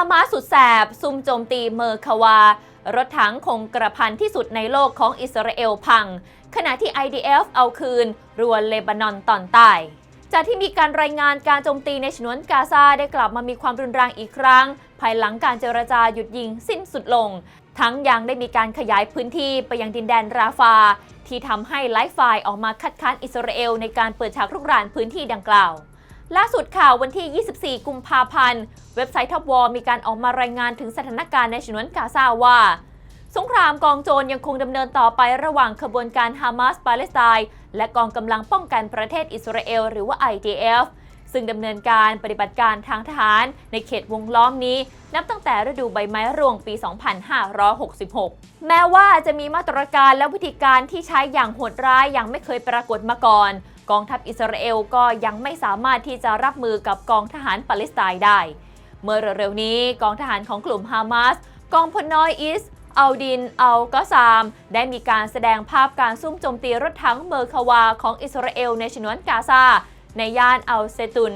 ามาสุดแสบ ซุ่มโจมตีเมอร์คาวา รถถังคงกระพันที่สุดในโลกของอิสราเอลพัง ขณะที่ IDF เอาคืน รัวเลบานอนตอนใต้จากที่มีการรายงานการโจมตีในฉนวนกาซาได้กลับมามีความรุนแรงอีกครั้ง ภายหลังการเจรจาหยุดยิงสิ้นสุดลง ทั้งยังได้มีการขยายพื้นที่ไปยังดินแดนราฟา ที่ทำให้ไลฟ์ไฟออกมาคัดค้านอิสราเอลในการเปิดฉากรุกรานพื้นที่ดังกล่าว ล่าสุดข่าววันที่ 24 กุมภาพันธ์ เว็บไซต์ทับวอมีการออกมารายงานถึงสถานการณ์ในฉนวนกาซาว่า สงครามกองโจรยังคงดำเนินต่อไประหว่างขบวนการฮามาสปาเลสไตน์และกองกำลังป้องกันประเทศอิสราเอลหรือว่า IDF ซึ่งดำเนินการปฏิบัติการทางทหารในเขตวงล้อมนี้ นับตั้งแต่ฤดูใบไม้ร่วงปี 2566 แม้ว่าจะมีมาตรการและวิธีการที่ใช้อย่างโหดร้ายอย่างไม่เคยปรากฏมาก่อน กองทัพอิสราเอลก็ยังไม่สามารถที่จะรับมือกับกองทหารปาเลสไตน์ได้ เมื่อเร็วๆนี้กองทหารของกลุ่มฮามาสกองพลน้อยอิสอัลดินอัลกอซาม ได้มีการแสดงภาพการซุ่มโจมตีรถถังเมอร์คาวาของอิสราเอลในฉนวนกาซา ในย่านอัลเซตุน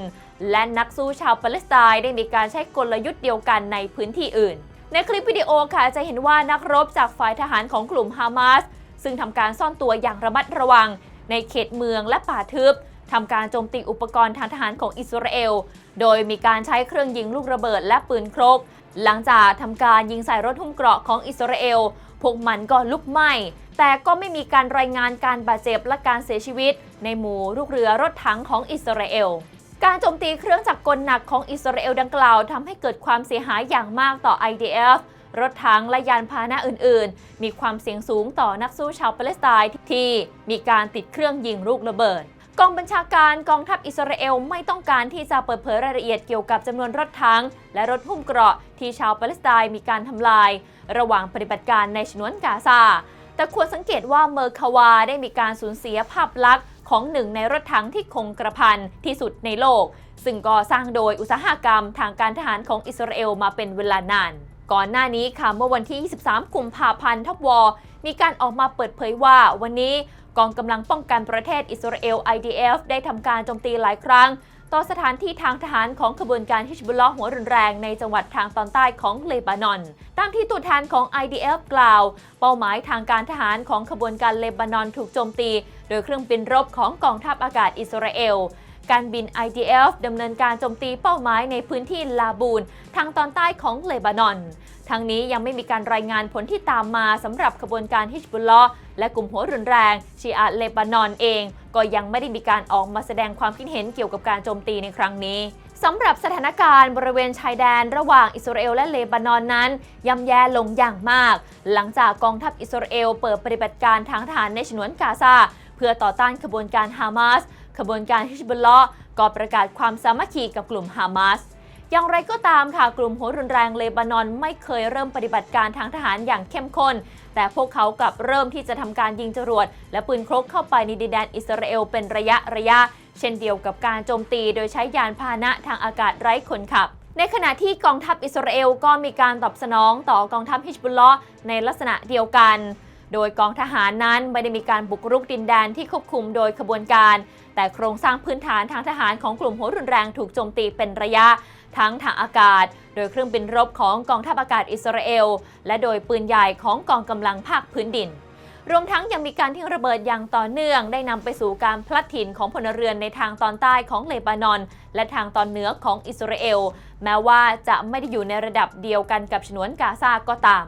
และนักสู้ชาวปาเลสไตน์ได้มีการใช้กลยุทธ์เดียวกันในพื้นที่อื่น ในคลิปวิดีโอค่ะจะเห็นว่านักรบจากฝ่ายทหารของกลุ่มฮามาสซึ่งทำการซ่อนตัวอย่างระมัดระวัง ในเขตเมืองและป่าทึบทำการโจมตีอุปกรณ์ทางทหารของอิสราเอล โดยมีการใช้เครื่องยิงลูกระเบิดและปืนครก หลังจากทำการยิงใส่รถหุ้มเกราะของอิสราเอล พวกมันก็ลุกไหม้ แต่ก็ไม่มีการรายงานการบาดเจ็บและการเสียชีวิต ในหมู่ลูกเรือรถถังของอิสราเอล การโจมตีเครื่องจักรกลหนักของอิสราเอลดังกล่าวทำให้เกิดความเสียหายอย่างมากต่อ IDF รถถังและยานพาหนะอื่นๆ มีความเสี่ยงสูงต่อนักสู้ชาวปาเลสไตน์ที่มีการติดเครื่องยิงลูกระเบิดกองบัญชาการกองทัพอิสราเอลไม่ต้องการที่จะเปิดเผยรายละเอียดเกี่ยวกับจำนวนรถถังและรถหุ้มเกราะที่ชาวปาเลสไตน์มีการทำลาย ระหว่างปฏิบัติการในฉนวนกาซา แต่ควรสังเกตว่าเมอร์คาวาได้มีการสูญเสียภาพลักษณ์ของหนึ่งในรถถังที่คงกระพันที่สุดในโลก ซึ่งก็สร้างโดยอุตสาหกรรมทางการทหารของอิสราเอลมาเป็นเวลานาน ก่อนหน้านี้ค่ะเมื่อวันที่ 23 กุมภาพันธ์ทัพวอมีการออกมาเปิดเผยว่าวันนี้กองกำลังป้องกันประเทศอิสราเอล IDF ได้ทำการโจมตีหลายครั้ง ต่อสถานที่ทางทหารของขบวนการฮิชบุลลอฮ์หัวรุนแรงในจังหวัดทางตอนใต้ของเลบานอน ตามที่ตัวแทนของ IDF กล่าว เป้าหมายทางการทหารของขบวนการเลบานอนถูกโจมตี โดยเครื่องบินรบของกองทัพอากาศอิสราเอล การบิน IDF ดำเนินการโจมตีเป้าหมายในพื้นที่ลาบูน ทางตอนใต้ของเลบานอน ทั้งนี้ยังไม่มีการรายงานผลที่ตามมาสำหรับขบวนการฮิชบุลลอฮ์และกลุ่มหัวรุนแรงชีอะเลบานอนเอง ก็ยังไม่ได้มีการออกมาแสดงความคิดเห็นเกี่ยวกับการโจมตีในครั้งนี้สำหรับสถานการณ์บริเวณชายแดนระหว่างอิสราเอลและเลบานอนนั้นย่ำแย่ลงอย่างมาก หลังจากกองทัพอิสราเอลเปิดปฏิบัติการทางทหารในฉนวนกาซาเพื่อต่อต้านขบวนการฮามาส ขบวนการฮิชบุลลอฮ์ก็ประกาศความสามัคคีกับกลุ่มฮามาสอย่างไรก็ตามค่ะ กลุ่มหัวรุนแรงเลบานอนไม่เคยเริ่มปฏิบัติการทางทหารอย่างเข้มข้น แต่พวกเขากลับเริ่มที่จะทำการยิงจรวด และปืนครกเข้าไปในดินแดนอิสราเอลเป็นระยะระยะ เช่นเดียวกับการโจมตีโดยใช้ยานพาหนะทางอากาศไร้คนขับ ในขณะที่กองทัพอิสราเอลก็มีการตอบสนองต่อกองทัพฮิชบุลลอฮ์ในลักษณะเดียวกัน โดยกองทหารนั้นไม่ได้มีการบุกรุกดินแดนที่ควบคุมโดยขบวนการ แต่โครงสร้างพื้นฐานทางทหารของกลุ่มหัวรุนแรงถูกโจมตีเป็นระยะ ทั้งทางอากาศ โดยเครื่องบินรบของกองทัพอากาศอิสราเอล และโดยปืนใหญ่ของกองกำลังภาคพื้นดิน รวมทั้งยังมีการทิ้งระเบิดอย่างต่อเนื่อง ได้นำไปสู่การพลัดถิ่นของพลเรือนในทางตอนใต้ของเลบานอน และทางตอนเหนือของอิสราเอล แม้ว่าจะไม่ได้อยู่ในระดับเดียวกันกับฉนวนกาซาก็ตาม